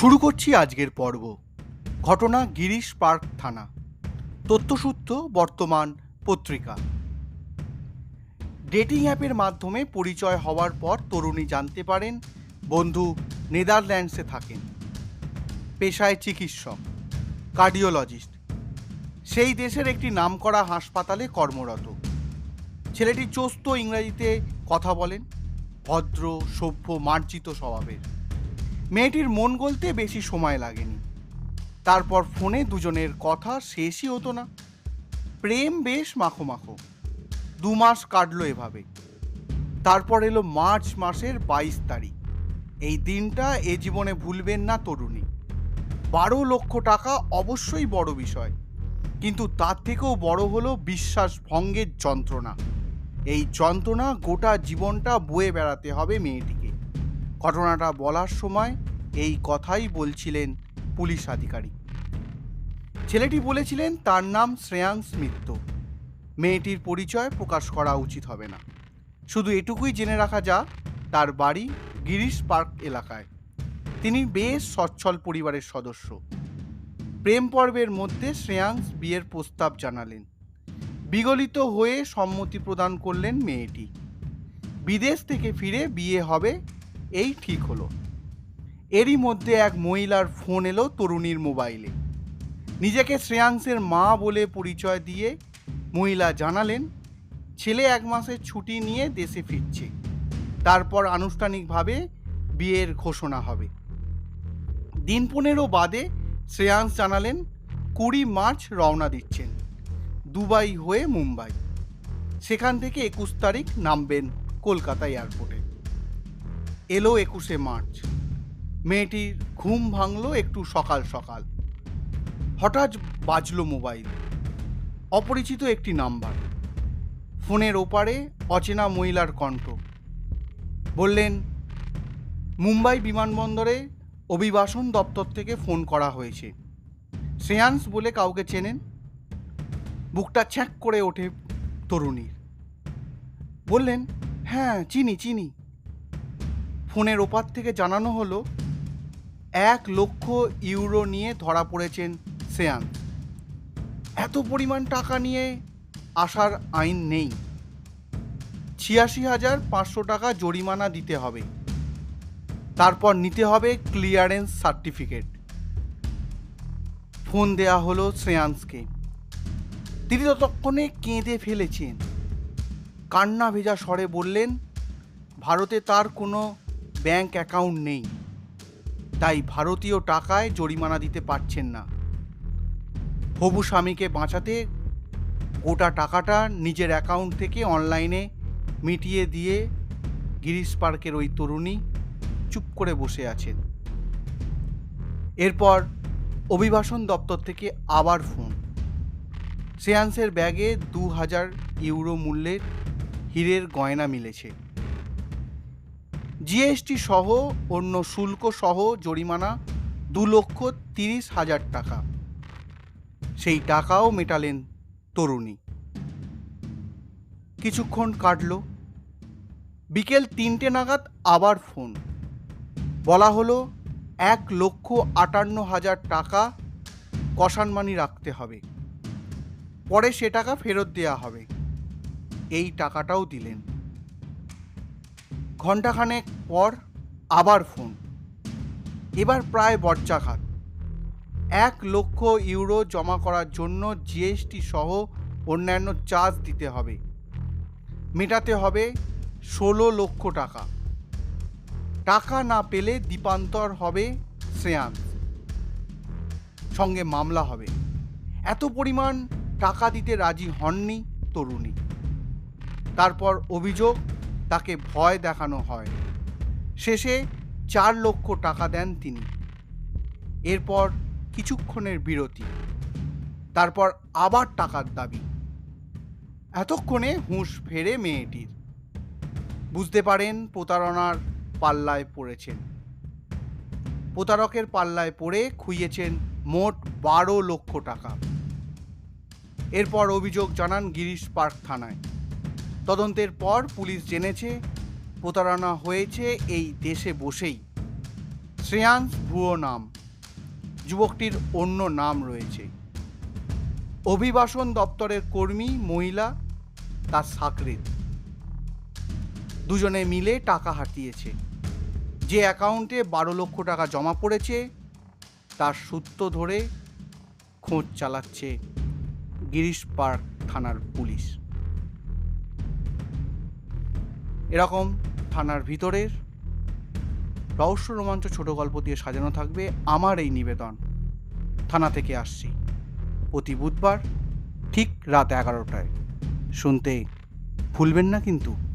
শুরু করছি আজকের পর্ব। ঘটনা গিরিশ পার্ক থানা। তথ্যসূত্র, বর্তমান পত্রিকা। ডেটিং অ্যাপের মাধ্যমে পরিচয় হওয়ার পর তরুণী জানতে পারেন, বন্ধু নেদারল্যান্ডসে থাকেন। পেশায় চিকিৎসক, কার্ডিওলজিস্ট। সেই দেশের একটি নামকরা হাসপাতালে কর্মরত। ছেলেটি চোস্ত ইংরেজিতে কথা বলেন, ভদ্র, সভ্য, মার্জিত স্বভাবের। মেয়েটির মন গলতে বেশি সময় লাগেনি। তারপর ফোনে দুজনের কথা শেষই হতো না। প্রেম বেশ মাখো মাখো দু মাস কাটলো এভাবে। তারপর এলো মার্চ মাসের বাইশ তারিখ। এই দিনটা এ জীবনে ভুলবেন না তরুণী। বারো লক্ষ টাকা অবশ্যই বড় বিষয়। কিন্তু তার থেকেও বড় হলো বিশ্বাস ভঙ্গের যন্ত্রণা। এই যন্ত্রণা গোটা জীবনটা বয়ে বেড়াতে হবে মেয়েটিকে ঘটনাটা বলার সময় এই কথাই বলছিলেন পুলিশ আধিকারিক। ছেলেটি বলেছিলেন, তার নাম শ্রেয়াংস মিত্র মেয়েটির পরিচয় প্রকাশ করা উচিত হবে না। শুধু এটুকুই জেনে রাখা যা তার বাড়ি গিরিশ পার্ক এলাকায়। তিনি বেশ সচ্ছল পরিবারের সদস্য। প্রেম পর্বের মধ্যে শ্রেয়াংস বিয়ের প্রস্তাব জানালেন। বিগলিত হয়ে সম্মতি প্রদান করলেন মেয়েটি। বিদেশ থেকে ফিরে বিয়ে হবে এই ঠিক হলো। এরই মধ্যে এক মহিলার ফোন এলো তরুণীর মোবাইলে। নিজেকে শ্রেয়াংসের মা বলে পরিচয় দিয়ে মহিলা জানালেন, ছেলে এক মাসের ছুটি নিয়ে দেশে ফিরছে। তারপর আনুষ্ঠানিকভাবে বিয়ের ঘোষণা হবে। দিন পনেরো বাদে শ্রেয়াংস জানালেন, কুড়ি মার্চ রওনা দিচ্ছেন, দুবাই হয়ে মুম্বাই। সেখান থেকে একুশ তারিখ নামবেন কলকাতা এয়ারপোর্টে। এলো একুশে মার্চ। মেয়েটির ঘুম ভাঙলো একটু সকাল সকাল। হঠাৎ বাজলো মোবাইল। অপরিচিত একটি নাম্বার। ফোনের ওপারে অচেনা মহিলার কণ্ঠ। বললেন, মুম্বাই বিমানবন্দরে অভিবাসন দপ্তর থেকে ফোন করা হয়েছে। শ্রেয়াংস বলে কাউকে চেনেন? বুকটা ছ্যাঁক করে ওঠে তরুণীর। বললেন হ্যাঁ চিনি চিনি। ফোনের ওপার থেকে জানানো হলো, এক লক্ষ ইউরো নিয়ে ধরা পড়েছেন শ্রেয়ান এত পরিমাণ টাকা নিয়ে আসার আইন নেই। ছিয়াশি হাজার পাঁচশো টাকা জরিমানা দিতে হবে। তারপর নিতে হবে ক্লিয়ারেন্স সার্টিফিকেট। ফোন দেয়া হলো শ্রেয়াংসকে তিনি ততক্ষণে কেঁদে ফেলেছেন। কান্না ভেজা স্বরে বললেন, ভারতে তার কোনো ব্যাংক অ্যাকাউন্ট নেই। তাই ভারতীয় টাকায় জরিমানা দিতে পারছেন না। হবু স্বামীকে বাঁচাতে গোটা টাকাটা নিজের অ্যাকাউন্ট থেকে অনলাইনে মিটিয়ে দিয়ে গিরিশ পার্কের ওই তরুণী চুপ করে বসে আছেন। এরপর অভিবাসন দপ্তর থেকে আবার ফোন। শ্রেয়াংসের ব্যাগে দু হাজার ইউরো মূল্যের হীরের গয়না মিলেছে। জিএসটি সহ অন্য শুল্ক সহ জরিমানা দু লক্ষ তিরিশ হাজার টাকা। সেই টাকাও মেটালেন তরুণী। কিছুক্ষণ কাটল। বিকেল তিনটে নাগাদ আবার ফোন। বলা হলো, এক লক্ষ আটান্ন হাজার টাকা কষানমানি রাখতে হবে। পরে সে টাকা ফেরত দেওয়া হবে। এই টাকাটাও দিলেন। ঘণ্টাখানেক পর আবার ফোন। এবার প্রায় বজ্রাঘাত এক লক্ষ ইউরো জমা করার জন্য জিএসটি সহ অন্যান্য চার্জ দিতে হবে। মেটাতে হবে ষোলো লক্ষ টাকা। টাকা না পেলে দ্বীপান্তর হবে শ্রেয়ান সঙ্গে মামলা হবে। এত পরিমাণ টাকা দিতে রাজি হননি তরুণী। তারপর অভিযোগ তাকে ভয় দেখানো হয়। শেষে চার লক্ষ টাকা দেন তিনি। এরপর কিছুক্ষণের বিরতি। তারপর আবার টাকার দাবি। এতক্ষণে হুঁশ ফেরে মেয়েটির। বুঝতে পারেন প্রতারণার পাল্লায় পড়েছেন। প্রতারকের পাল্লায় পড়ে খুইয়েছেন মোট বারো লক্ষ টাকা। এরপর অভিযোগ জানান গিরিশ পার্ক থানায়। তদন্তের পর পুলিশ জেনেছে, প্রতারণা হয়েছে এই দেশে বসেই। শ্রেয়াংশ ভুয়ো নাম। যুবকটির অন্য নাম রয়েছে। অভিবাসন দপ্তরের কর্মী মহিলা, তার সাকরেত। দুজনে মিলে টাকা হাতিয়েছে। যে অ্যাকাউন্টে বারো লক্ষ টাকা জমা পড়েছে, তার সূত্র ধরে খোঁজ চালাচ্ছে গিরিশ পার্ক থানার পুলিশ। এরকম থানার ভিতরের রহস্য রোমাঞ্চ ছোট গল্প দিয়ে সাজানো থাকবে আমার এই নিবেদন। থানা থেকে আসছি। প্রতি বুধবার ঠিক রাত এগারোটায়। শুনতে ভুলবেন না কিন্তু।